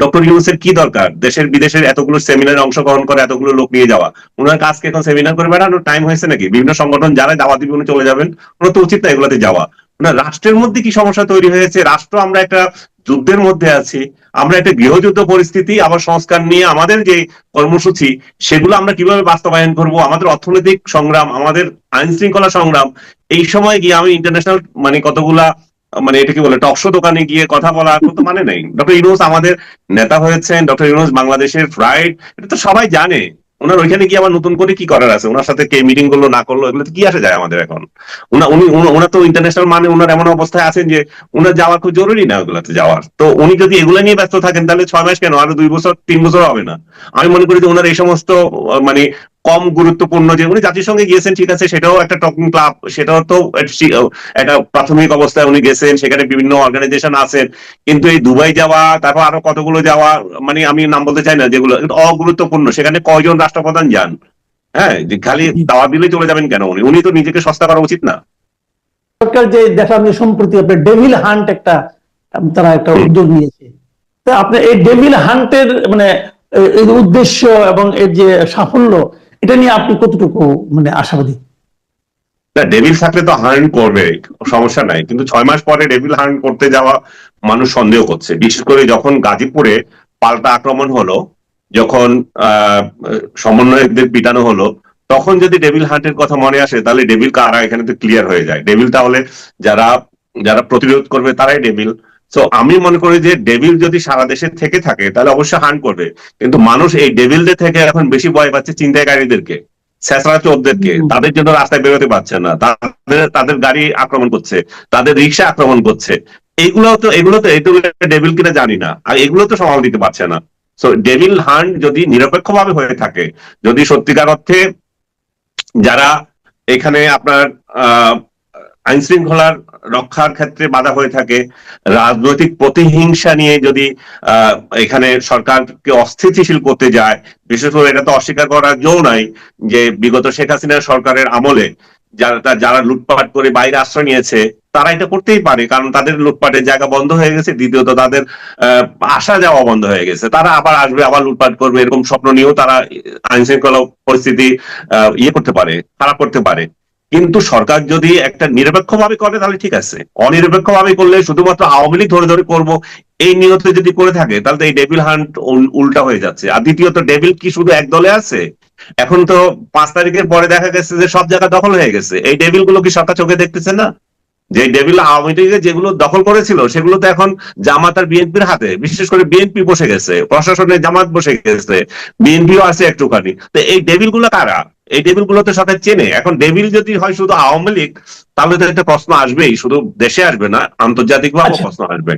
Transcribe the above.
Doctor ইউনুসের কি দরকার? দেশের, বিদেশের এতগুলো সেমিনারে অংশগ্রহণ করে, এতগুলো লোক নিয়ে যাওয়া। ওনার কাজকে এখন সেমিনার করে বেড়ানোর টাইম হয়েছে নাকি? বিভিন্ন সংগঠন যারা দাওয়া দিবে, উনি চলে যাবেন। ওনার তো উচিত না এগুলোতে যাওয়া। ওনার রাষ্ট্রের মধ্যে কি সমস্যা তৈরি হয়েছে? রাষ্ট্র আমরা একটা যুদ্ধের মধ্যে আছি, আমরা একটা গৃহযুদ্ধ পরিস্থিতি, আবার সংস্কার নিয়ে আমাদের যে কর্মসূচি, সেগুলো আমরা কীভাবে বাস্তবায়ন করব? আমাদের অর্থনৈতিক সংগ্রাম, আমাদের আইন শৃঙ্খলা সংগ্রাম, এই সময় গিয়ে আমি ইন্টারন্যাশনাল মানে কতগুলা মানে এটা কি বলে টকশো দোকানে গিয়ে কথা বলার কোনো মানে নেই। ডক্টর ইউনুস আমাদের নেতা হয়েছেন ডক্টর ইউনুস বাংলাদেশের ফ্রাইড এটা তো সবাই জানে। ওনার ওইখানে গিয়ে আবার নতুন করে কি করার আছে? ওনার সাথে কে মিটিং করল, না করল এগুলো কি আসে যায় আমাদের এখন? উনি- ওনার তো ইন্টারন্যাশনাল মানে ওনার এমন অবস্থায় আছেন যে ওনার যাওয়া খুব জরুরি না ওগুলাতে যাওয়ার। তো উনি যদি এগুলো নিয়ে ব্যস্ত থাকেন, তাহলে ছয় মাস কেন? আরও দুই বছর, তিন বছর হবে না। আমি মনে করি যে ওনার এই সমস্ত মানে কম গুরুত্বপূর্ণ যে উনি জাতিসংঘে গিয়েছেন, ঠিক আছে, সেটাও একটা টকিং ক্লাব সেটাও তো একটা প্রাথমিক অবস্থায় উনি গেছেন, সেখানে বিভিন্ন অর্গানাইজেশন আছেন, কিন্তু এই দুবাই যাওয়া, তারপর আরও কতগুলো যাওয়া মানে আমি নাম বলতে চাই না যেগুলো অগুরুত্বপূর্ণ, সেখানে কয়জন রাষ্ট্রপ্রধান যান? হ্যাঁ খালি দাওয়া দিলে চলে যাবেন কেন উনি? উনি তো নিজেকে সস্তা করা উচিত না। সরকার যে দেখান যে সম্প্রতি আপনার ডেভিল হান্ট একটা, তারা একটা উদ্যোগ নিয়েছে। আপনি এই ডেভিল হান্টের মানে উদ্দেশ্য এবং এর যে সাফল্য এটা নিয়ে আপনি কতটুকু মানে আশাবাদী? না ডেভিল থাকলে তো হার্ন করবে, সমস্যা নাই। কিন্তু ছয় মাস পরে ডেভিল হার্ন করতে যাওয়া মানুষ সন্দেহ করছে। বিশেষ করে যখন গাজীপুরে পাল্টা আক্রমণ হলো, যখন, আহ, সমন্বয়কদের পিটানো হলো, তখন যদি ডেভিল হান্টের কথা মনে আসে, তাহলে ডেভিল কারা এখানে তো ক্লিয়ার হয়ে যায়। ডেভিল তাহলে যারা যারা প্রতিরোধ করবে, তারাই ডেভিল তো আমি মনে করি যে ডেভিল যদি সারা দেশে থেকে থাকে তাহলে অবশ্যই হার্ন করবে। কিন্তু মানুষ এই ডেভিলদের থেকে এখন বেশি ভয় পাচ্ছে চিন্তাকারীদেরকে ছেঁচড়া চোরদেরকে তাদের জন্য রাস্তায় বেরোতে পারছে না। তাদের তাদের গাড়ি আক্রমণ করছে তাদের রিক্সা আক্রমণ করছে। এগুলো তো এগুলো তো এগুলো ডেভিল কিনা জানি না। আর এগুলো তো সামাল দিতে পারছে না। সো ডেভিল হান্ট যদি নিরপেক্ষভাবে হয়ে থাকে যদি সত্যিকার অর্থে যারা এখানে আপনার আহ আইন শৃঙ্খলার রক্ষার ক্ষেত্রে বাধা হয়ে থাকে। রাজনৈতিক প্রতিহিংসা নিয়ে যদি এখানে সরকারকে অস্থিতিশীল করতে যায়, বিশেষ করে এটা তো অস্বীকার করার জো নাই যে বিগত শেখ হাসিনার সরকারের আমলে যারা যারা লুটপাট করে বাইরে আশ্রয় নিয়েছে, তারা এটা করতেই পারে, কারণ তাদের লুটপাটের জায়গা বন্ধ হয়ে গেছে, দ্বিতীয়ত তাদের আসা যাওয়া বন্ধ হয়ে গেছে। তারা আবার আসবে, আবার লুটপাট করবে, এরকম স্বপ্ন নিয়েও তারা আইন শৃঙ্খলা পরিস্থিতি ইয়ে করতে পারে, খারাপ করতে পারে। কিন্তু সরকার যদি একটা নিরপেক্ষ ভাবে করে, তাহলে ঠিক আছে। অনিরপেক্ষ ভাবে করলে শুধুমাত্র আওয়ামী লীগ ধরে ধরে করব, এই নিয়তে যদি করে থাকে, তাহলে এই ডেভিল হান্ট উল- উল্টা হয়ে যাচ্ছে। আর দ্বিতীয়ত ডেভিল কি শুধু এক দলে আছে? এখন তো পাঁচ তারিখের পরে দেখা গেছে যে সব জায়গা দখল হয়ে গেছে। এই ডেভিলগুলো কি সরকার চোখে দেখতেছে না? যে ডেভিল আওয়ামী লীগে যেগুলো দখল করেছিল, সেগুলো তো এখন জামাত আর বিএনপির হাতে। বিশেষ করে বিএনপি বসে গেছে, প্রশাসনের জামাত বসে গেছে, বিএনপিও আছে একটুখানি। তো এই ডেভিলগুলো কারা? এই ডেভিলগুলো তো সরকার চেনে। এখন ডেভিল যদি হয় শুধু আওয়ামী লীগ তাহলে তো একটা প্রশ্ন আসবেই। শুধু দেশে আসবে না আন্তর্জাতিক ভাবে আচ্ছা। প্রশ্ন আসবে।